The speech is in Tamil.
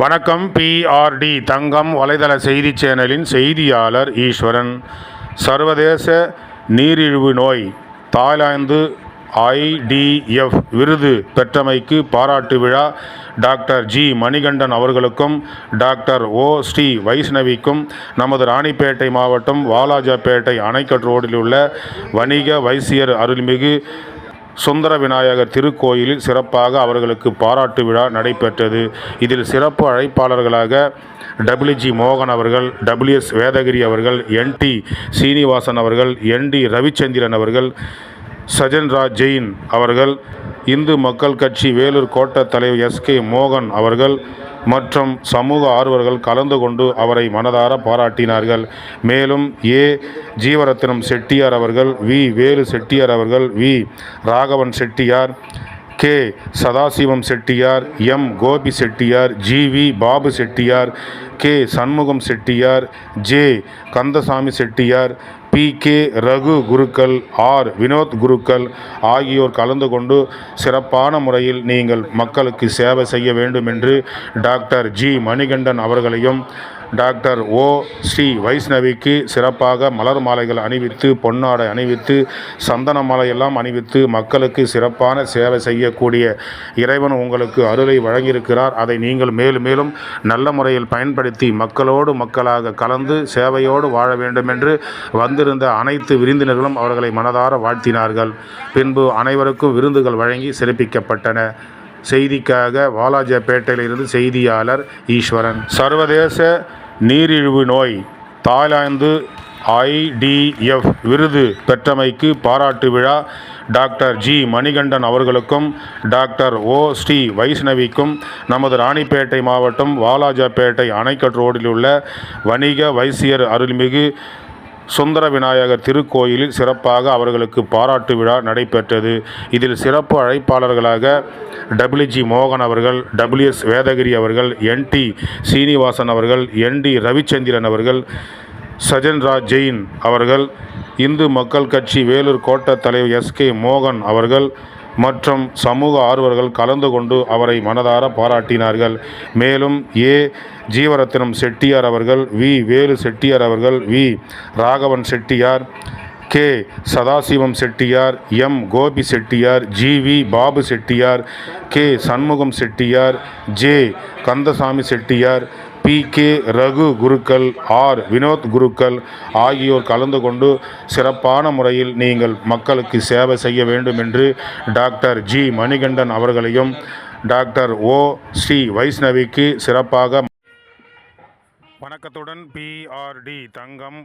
வணக்கம் பிஆர்டி தங்கம் வலைதள செய்தி சேனலின் செய்தியாளர் ஈஸ்வரன். சர்வதேச நீரிழிவு நோய் தாய்லாந்து ஐடிஎஃப் விருது பெற்றமைக்கு பாராட்டு விழா. டாக்டர் ஜி மணிகண்டன் அவர்களுக்கும் டாக்டர் ஓ ஸ்ரீ வைஷ்ணவிக்கும் நமது ராணிப்பேட்டை மாவட்டம் வாலாஜாப்பேட்டை அணைக்கட் ரோடில் உள்ள வணிக வைசியர் அருள்மிகு சுந்தர விநாயகர் திருக்கோயிலில் சிறப்பாக அவர்களுக்கு பாராட்டு விழா நடைபெற்றது. இதில் சிறப்பு அழைப்பாளர்களாக டபிள்யூஜி மோகன் அவர்கள் டபிள்யூஎஸ் வேதகிரி அவர்கள் என்டி சீனிவாசன் அவர்கள் என்டி ரவிச்சந்திரன் அவர்கள் சஜன்ராஜ் ஜெயின் அவர்கள் இந்து மக்கள் கட்சி வேலூர் கோட்ட தலைவர் எஸ்கே மோகன் அவர்கள் மற்றும் சமூக ஆர்வலர்கள் கலந்து கொண்டு அவரை மனதார பாராட்டினார்கள். மேலும் ஏ. ஜீவரத்னம் செட்டியார் அவர்கள் வி. வேலு செட்டியார் அவர்கள் V. Raghavan Chettiar K. Sadasivam Chettiar M. Gopi Chettiar GV Babu Chettiar K. Shanmugam Chettiar J. Kandasamy Chettiar P. K. Raghu Gurukkal R. Vinod குருக்கள் ஆகியோர் கலந்து கொண்டு சிறப்பான முறையில் நீங்கள் மக்களுக்கு சேவை செய்ய வேண்டும் என்று டாக்டர் ஜி. மணிகண்டன் அவர்களையும் டாக்டர் ஓ. ஸ்ரீ வைஷ்ணவிக்கு சிறப்பாக மலர் மாலைகள் அணிவித்து பொன்னாடை அணிவித்து சந்தன மாலையெல்லாம் அணிவித்து மக்களுக்கு சிறப்பான சேவை செய்யக்கூடிய இறைவன் உங்களுக்கு அருளை வழங்கியிருக்கிறார். அதை நீங்கள் மேலும் மேலும் நல்ல முறையில் பயன்படுத்தி மக்களோடு மக்களாக கலந்து சேவையோடு வாழ வேண்டும் என்று வந்திருந்த அனைத்து விருந்தினர்களும் அவர்களை மனதார வாழ்த்தினார்கள். பின்பு அனைவருக்கும் விருந்துகள் வழங்கி சிறப்பிக்கப்பட்டன. செய்திக்காக வாலாஜாப்பேட்டையிலிருந்து செய்தியாளர் ஈஸ்வரன். சர்வதேச நீரிழிவு நோய் தாய்லாந்து ஐடிஎஃப் விருது பெற்றமைக்கு பாராட்டு விழா. Doctor G. மணிகண்டன் அவர்களுக்கும் டாக்டர் ஓ. ஸ்ரீ. வைஷ்ணவிக்கும் நமது ராணிப்பேட்டை மாவட்டம் வாலாஜாப்பேட்டை அணைக்கட் ரோடில் உள்ள வணிக வைசியர் அருள்மிகு சுந்தர விநாயகர் திருக்கோயிலில் சிறப்பாக அவர்களுக்கு பாராட்டு விழா நடைபெற்றது. இதில் சிறப்பு அழைப்பாளர்களாக டபிள்யூஜி மோகன் அவர்கள் டபிள்யூஎஸ் வேதகிரி அவர்கள் என்டி சீனிவாசன் அவர்கள் என்டி ரவிச்சந்திரன் அவர்கள் சஜன்ராஜ் ஜெயின் அவர்கள் இந்து மக்கள் கட்சி வேலூர் கோட்ட தலைவர் எஸ்கே மோகன் அவர்கள் மற்றும் சமூக ஆர்வலர்கள் கலந்து கொண்டு அவரை மனதார பாராட்டினார்கள். மேலும் ஏ. ஜீவரத்னம் செட்டியார் அவர்கள் வி. வேலு செட்டியார் அவர்கள் V. Raghavan Chettiar K. Sadasivam Chettiar M. Gopi Chettiar G. V. Babu Chettiar K. Shanmugam Chettiar J. Kandasamy Chettiar P K Raghu Gurukkal R. Vinod குருக்கள் ஆகியோர் கலந்து கொண்டு சிறப்பான முறையில் நீங்கள் மக்களுக்கு சேவை செய்ய வேண்டும் என்று டாக்டர் ஜி. மணிகண்டன் அவர்களையும் டாக்டர் ஓ. ஸ்ரீ வைஷ்ணவிக்கு சிறப்பாக வணக்கத்துடன் பிஆர்டி தங்கம்